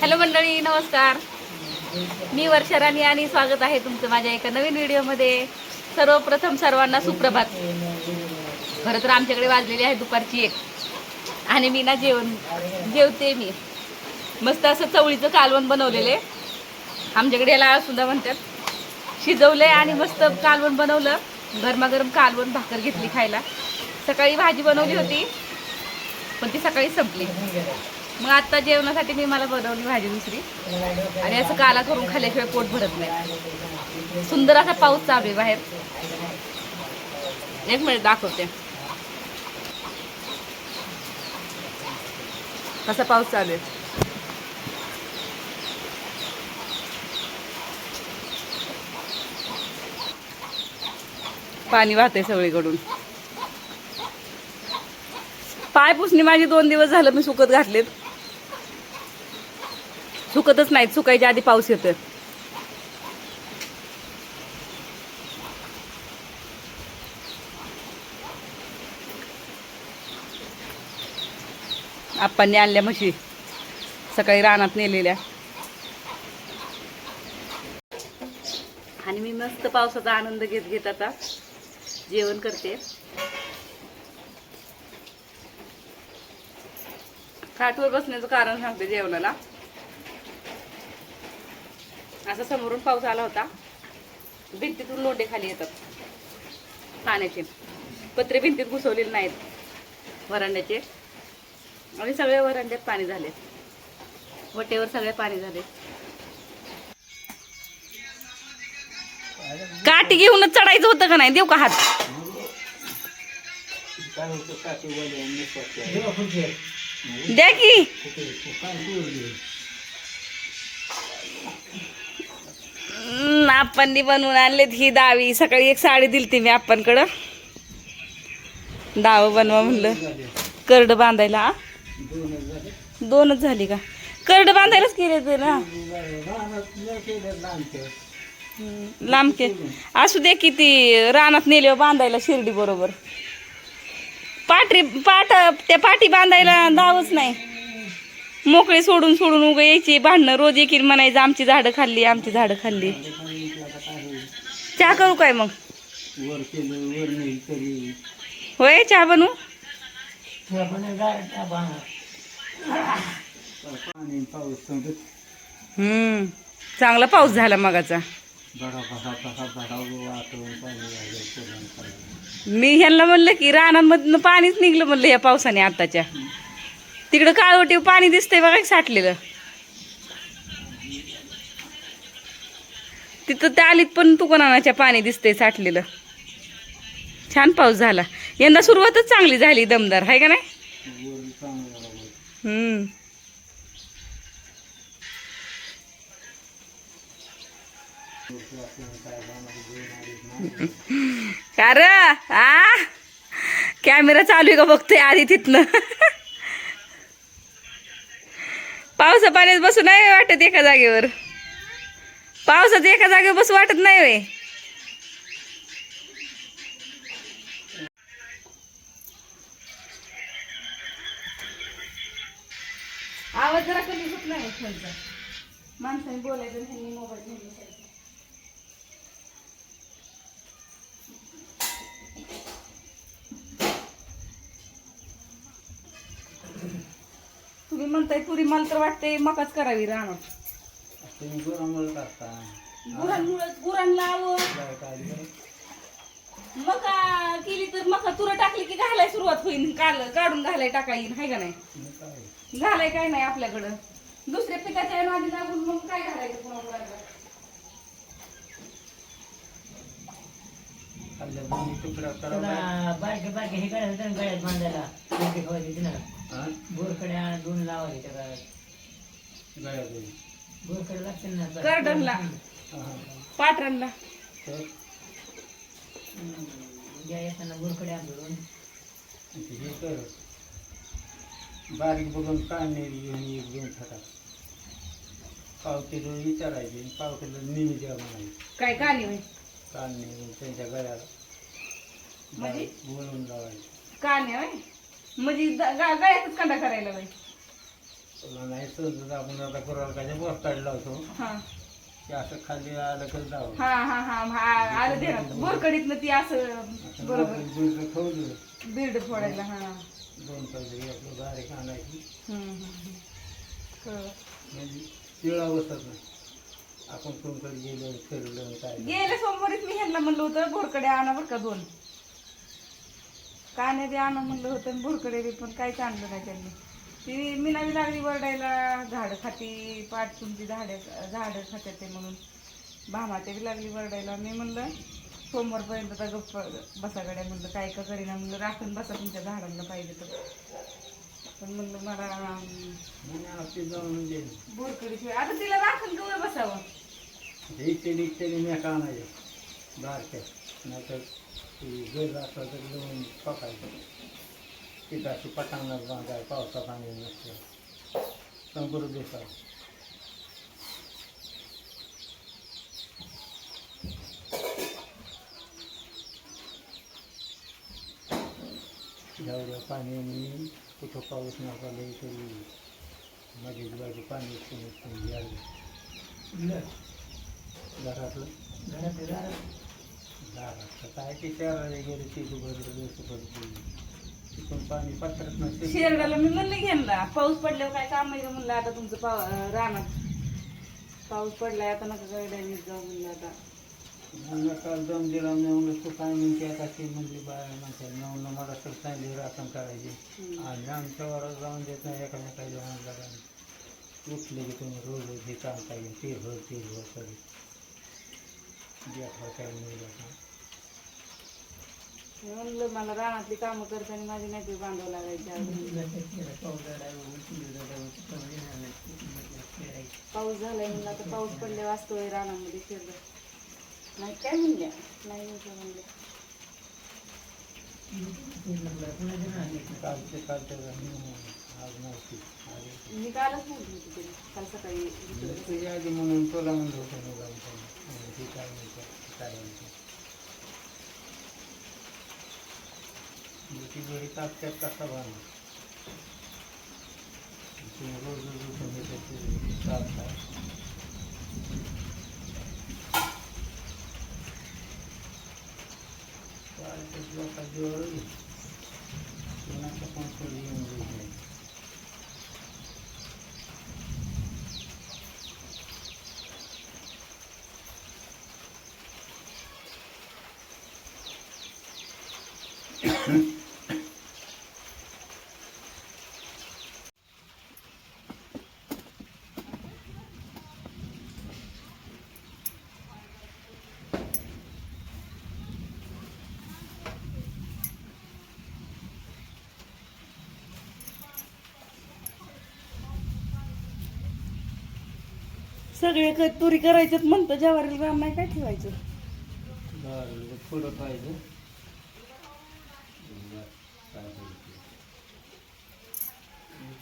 Hello मंडळी नमस्कार. मी वर्षा राणी आणि स्वागत आहे तुमचं माझ्या एका नवीन व्हिडिओमध्ये. सर्वप्रथम सर्वांना सुप्रभात. खरं तर आमच्याकडे वाजलेली आहे दुपारची एक. आणि मी ना जेवण जेवते मी. मस्त असं चवळीचं कालवण बनवलेले. आमच्याकडे याला सुद्धा म्हणतात शिजवले आणि मस्त कालवण बनवलं. गरमागरम कालवण भाकर घेतली खायला. सकाळी भाजी बनवली होती पण ती सकाळी संपली. मग आता जेवणासाठी मी मला बनवली भाजी दुसरी. आणि असं काला करून खाल्याशिवाय पोट भरत नाही. सुंदर असा पाऊस चालू आहे बाहेर. एक मिनिट दाखवते. कसा पाऊस चालू आहे? पाणी वाहते सगळीकडून. पाय पुसणी माझी दोन दिवस झालं मी सुकत घातलेत. सुकतच नाहीत सुकायच्या आधी पाऊस येतोय. आप्पांनी आणल्या म्हशी. सकाळी रानात नेलेल्या. आणि मी मस्त पावसाचा आनंद घेत घेत आता जेवण करते. खाटवर बसण्याचं कारण सांगते जेवणाला. असा समोरून पाऊस आला होता. भिंतीतून लोंडे खाली येतात. पाण्याचे. पत्रे भिंतीत घुसवलेले नाहीत. वरांड्याचे. आणि सगळ्या वरांड्यात पाणी झाले. वटेवर सगळे पाणी झाले. काठी घेऊनच चढायचं होतं का नाही? देऊ का हात? द्या की. आपणनी बनवून आणलेत ही दावी. सकाळी एक साडी दिली ती मी आपणकडं. दाव बनवा म्हणलं. करड बांधायला आ? दोनच झाली का? करड बांधायलाच केले ते ना? लांब के. असू दे की ती रानात नेले बांधायला शिर्डी बरोबर. पाठी पाठ त्या पाठी बांधायला दावच नाही. मोकळे सोडून सोडून उगं यायची भांडणं रोज येईल म्हणायचं आमची झाडं खाल्ली आमची झाडं खाल्ली. चहा करू काय मग? होय चहा संगत. हम्म चांगला पाऊस झाला मगाचा. मी ह्यांना म्हणलं की रानांमधनं पाणीच निघलं म्हणलं या पावसाने आताच्या. तिकडं काळवटी पाणी दिसतंय बघा साठलेलं. तिथं त्या आलीत पण तुकोनाच्या पाणी दिसतंय साठलेलं. छान पाऊस झाला. यंदा सुरुवातच चांगली झाली दमदार आहे का नाही? हम्म. का र आ? कॅमेरा चालू आहे का बघतोय आधी तिथनं? पावसा पाण्यात बसू नाही वाटत एका जागेवर. पावसात एका जागेवर बस वाटत नाही वे आवाज जरा कमी होत नाही खालचा माणसाने बोलायचं त्यांनी मोबाईल घेऊन तुम्ही म्हणताय पुरी मला तर वाटते मकाच करावी राहणार तुम्ही गुरामुळे करता. गुरांमुळे गुरांना आवं लाइट आली का? मका केली तर मका तुरं टाकली की घालाय सुरुवात होईल. काल काढून घालाय टाका येईल हाय का नाही? घालाय काय नाही आपल्याकडं. दुसऱ्या पिकाच्या नादी लागून मग काय घालायचं पुन्हा गुरांना तुकडा बारके बारके हे करायचं होतं ना गळ्यात बांधायला. बारके ठेवायचे होते ना. हा? बोरकडे दोन लावायचे त्या गळ्यात. गळ्यात दोन्ही. बोरकडे लागते ना आता. करडणला हा, हा. पाटरणला तर? हम्म. उद्या येताना बोरकडे आणून हे कर. बारीक बघून काढणे घेऊन एक दोन खटा. पाव किलो विचारायचे पाव किलो नेहमी द्या म्हणायचे काय काली होय? काढणे त्यांच्या गळ्याला म्हणजे? वळून लावायचे. काने होय? म्हणजे द- गा- गळ्यातच कांदा करायला होय? तुला नाही समजत आपण आता कुराला काय बस काढला होतो. हा. ते असं खाली आलं तर जावं. हा हा हा हा आलं ते बोरकडीतनं ती असं बरोबर. दूध खाऊ दे. बिर्ड फोडायला हा. दोन पाहिजे आपलं बारीक आणायची. हम्म, हम्म, हम्म. म्हणजे पिळा बसत नाही आपण कोणकडे गेलो फिरलो काय गेले सोमवारीच मी ह्यांना म्हणलं होतं भोरकडे आणा बरं का दोन. काने बी आणा म्हणलं होतं आणि भोरकडे बी पण काहीच आणलं नाही त्यांनी. ती मिनावी लागली वरडायला झाडं खाती पाठ तुमची झाडं झाडं खात्यात ते म्हणून. भामाते बी लागली वरडायला. मी म्हणलं सोमवारपर्यंत आता गप्प बसा म्हणलं काय का करीना म्हणलं राखून बसा तुमच्या झाडांना पाहिजे तर. पण म्हणलं मला अं, म्हणे बोरकडीशिवाय आता तिला राखून गवळ बसावं. इकडे इकडे मी का नाही. बारक्या. नाहीतर ती गज असला तर लावून पकायचं. तिथं अशी पटांगणात बांधाय पावसा पाणी नसतं संपूर्ण दिवसात जेवढ्या पाण्याने कुठं पाऊस नसला तरी मध्ये बाजू पाणी कमी कमी यायला घरातलं घरात घरात दारात काय ते शहराला गेले ते दुबरलं दुसरं तिथून पाणी पत्रत नसते शेरडाला मी म्हणलं घ्यायला पाऊस पडल्यावर काय काम आहे का म्हणलं आता तुमचं पाव रानात? पाऊस पडलाय आता नका गाड्याने जाऊ म्हणलं आता. म्हणलं काल दम दिला मी म्हणलं तू काय म्हणते आता ते म्हणली बाया म्हणते म्हणलं मला तर चांगली राखण करायची. आणि आमच्या वरात जाऊन देत नाही एकामेकाच्या म्हणलं उठले की तुम्ही रोज रोज हे काम पाहिजे ते हो ते हो करी देखा काय नाही म्हणलं मला रानातली कामं करताना माझी नाही बांधावं लागायची. पाऊस झालाय म्हणलं आता पाऊस पडल्यावर असतोय रानामध्ये फिरलं. नाही काय म्हणल्या नाही म्हणलं? मी कालच म्हणली होती तरी काल सकाळी म्हणून तुला म्हणलं होतं काय म्हणतो काय म्हणतो म्हणजे ती घरी तात्यात कसा बांधला तुम्ही रोज रोज उठून येते सगळे क- तुरी करायच्यात म्हणतं ज्वारीला राम नाही काय ठेवायचं? बरं पुढं पाहिजे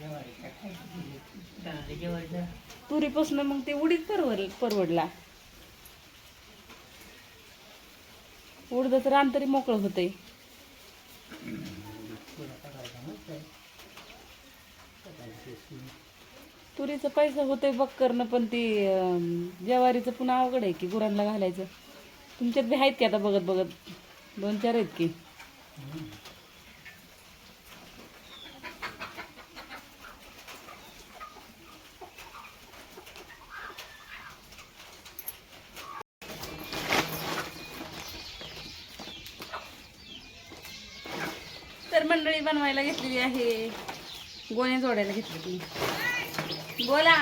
बरं, तुरीपासून मग ते उडीद परवड परवडला. उडदाचं रान तरी मोकळं होतंय. पुढं करायचं तुरीचं पैसा होतंय बघ करणं पण ती ज्वारीचं पुन्हा अवघड आहे की गुरांना घालायचं. तुमच्यात बी आहेत की आता बघत बघत? दोन चार आहेत की. तर मंडळी बनवायला घेतलेली आहे. गोण्या जोडायला घेतली ती. बोला.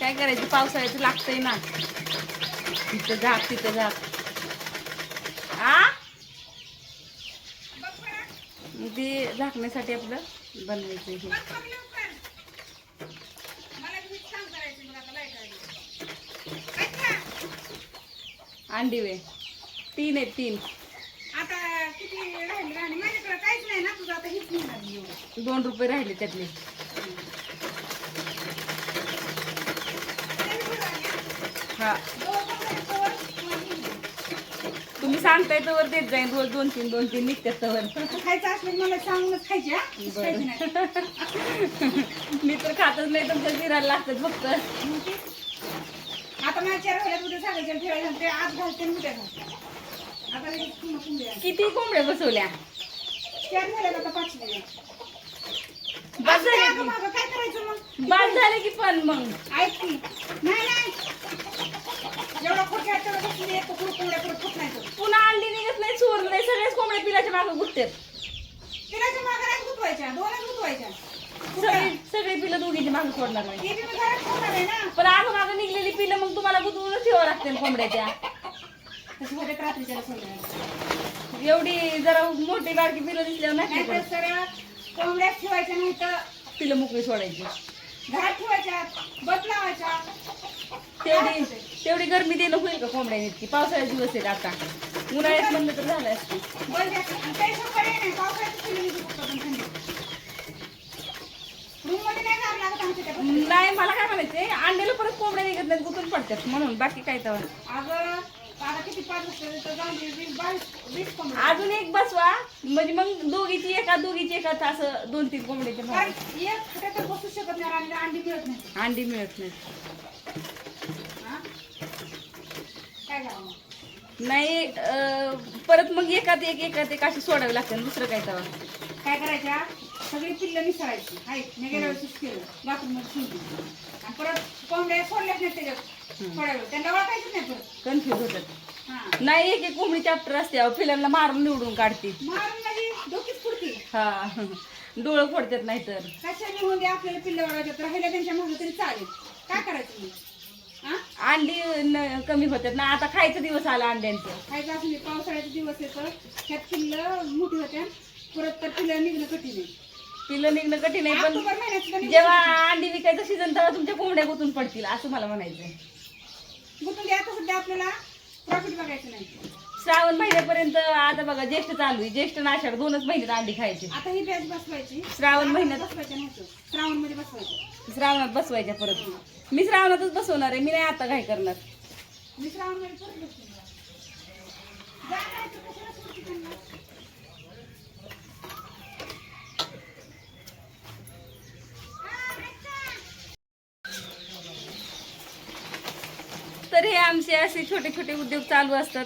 काय करायचं? पावसाळ्याचं लागतंय ना. तिथं झाक तिथं झाक. आ? ते झाकण्यासाठी आपलं बनवायचं हे. अंडी वे. तीन आहेत तीन. आता किती राहिले राहिले माझ्याकडे काहीच नाही ना तुझं आता हेच निघाली एवढं. दोन रुपये राहिले त्यातले. हा. तुम्ही सांगताय तर देत जाईन रोज दोन तीन दोन तीन निघतात तर खायचं असलं की मला सांगूनच खायची हा? खायची नाही. मी तर खातच नाही तुमच्या फिरायला लागतात फक्त. आता माझ्या चार वेळेला उद्या सांगायचं ते आज घालते आणि उद्या घालते. आता लगेच पुन्हा पुंड्या. किती कोंबड्या बसवल्या? चार झाल्या आता पाचवी बस झाले की. मागं काय करायचं मग? बस झाले की पण मग. ऐक की. नाही नाही. जेवढा खोट आहे तेवढं बसली येतो खूप कोंबड्या परत खूप नाही तो. पुन्हा अंडी निघत नाही चोर नाही सगळेच कोंबड्या पिलाच्या मागे गुटतात तिलाच्या मागं नाही गुतवायच्या दोनच गुतवायच्या. सगळी सगळी पिलं दोघीची मागे सोडणार नाही ते बी मी घरात ठेवणार आहे ना. पण आग मागे निघलेली पिलं मग तुम्हाला गुतवूनच ठेवावं लागतील कोंबड्याच्या. तशी होते रात्रीच्या एवढी जरा मोठी बारकी पिलं दिसल्यावर नाही सरळ कोंबड्यात ठेवायच्या नाही तर पिलं मोकळी सोडायची. घरात ठेवायच्या बस लावायच्या. तेवढी तेवढी गरमी देणं होईल का कोंबड्या इतकी पावसाळ्यात दिवस आहेत आता. उन्हाळ्यात म्हणलं तर झालं असते. बस द्या. आणि काही पर्याय नाही पावसाळ्यात पिल्लं निघू शकतात आणि थंडीत. रूममध्ये नाही जावं लागत आमच्या त्या बसमध्ये. नाही मला काय म्हणायचंय? अंड्याला परत कोंबड्या निघत नाही गुतून पडतात म्हणून. बाकी काय तर. अगं अजून एक बसवा. म्हणजे मग दोघीची एका दोघीची एका असं दोन तीन तर बसू शकत नाही अंडी मिळत नाही. अंडी मिळत नाही? नाही परत मग एकात एक एकात एक अशी सोडावी लागते दुसरं काय तर काय करायच्या सगळी पिल्लं मिसळायची. ऐक मी गेल्या वेळेस केलं. बाथरूममध्ये परत कोंबड्या सोडल्याच नाही त्याच्यात. थोड्या वेळ. त्यांना ओळखायचंच नाही परत. कन्फ्युज होतात. हा. नाही एक एक कोंबडी चॅप्टर असते अहो, फिल्मला मारून निवडून काढते. मारून माझी डोकीच फुडती. हा. डोळं फोडतात नाहीतर. कशाने म्हणजे आपल्याला पिल्लं ओळखायचं राहिलं त्यांच्या तरी चालेल. काय करायचं मग? हा? अंडी न- कमी होतात ना. आता खायचा दिवस आला अंड्यांचं. खायचं असं नाही पावसाळ्याचे दिवस येतं ह्यात पिल्लं मोठी होत्या. परत तर पिल्लं निघणं कठीण आहे. पिल्लं निघणं कठीण आहे पण महिन्यात जेव्हा अंडी विकायचं सीझन तेव्हा तुमच्या कोंबड्या गुतून पडतील असं मला म्हणायचंय. गुतून द्या सध्या आपल्याला प्रॉफिट बघायचं नाही. श्रावण महिन्यापर्यंत आता बघा ज्येष्ठ चालू आहे. ज्येष्ठ आणि आषाढ दोनच महिन्यात अंडी खायची. आता ही बॅच बसवायची. श्रावण महिन्यात बसवायचं नव्हतं श्रावणमध्ये बसवायचं. श्रावणात बसवायच्या परत. मी श्रावणातच बसवणार आहे. मी नाही आता काय करणार. मी श्रावणमध्ये परत बसते जा नाही तर कशाला सोडते त्यांना? तर असे छोटे छोटे उद्योग चालू असतात.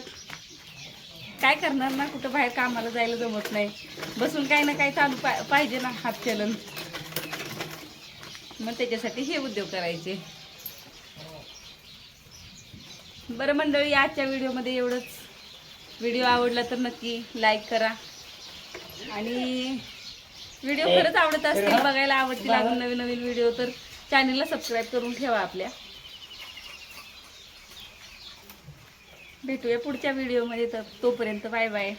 काय करणार ना कुठं बाहेर कामाला जायला जमत नाही. बसून काही ना काही चालू पा- पाहिजे ना हात चलन. मग त्याच्यासाठी हे उद्योग करायचे. बरं मंडळी आजच्या व्हिडिओमध्ये एवढंच. व्हिडिओ आवडला तर नक्की लाईक करा. आणि व्हिडिओ खरंच आवडत असतील बघायला आवडतील अजून नवीन नवीन व्हिडिओ तर चॅनलला सबस्क्राईब करून ठेवा आपल्या. भेटूया पुढच्या व्हिडिओमध्ये तर तोपर्यंत बाय बाय.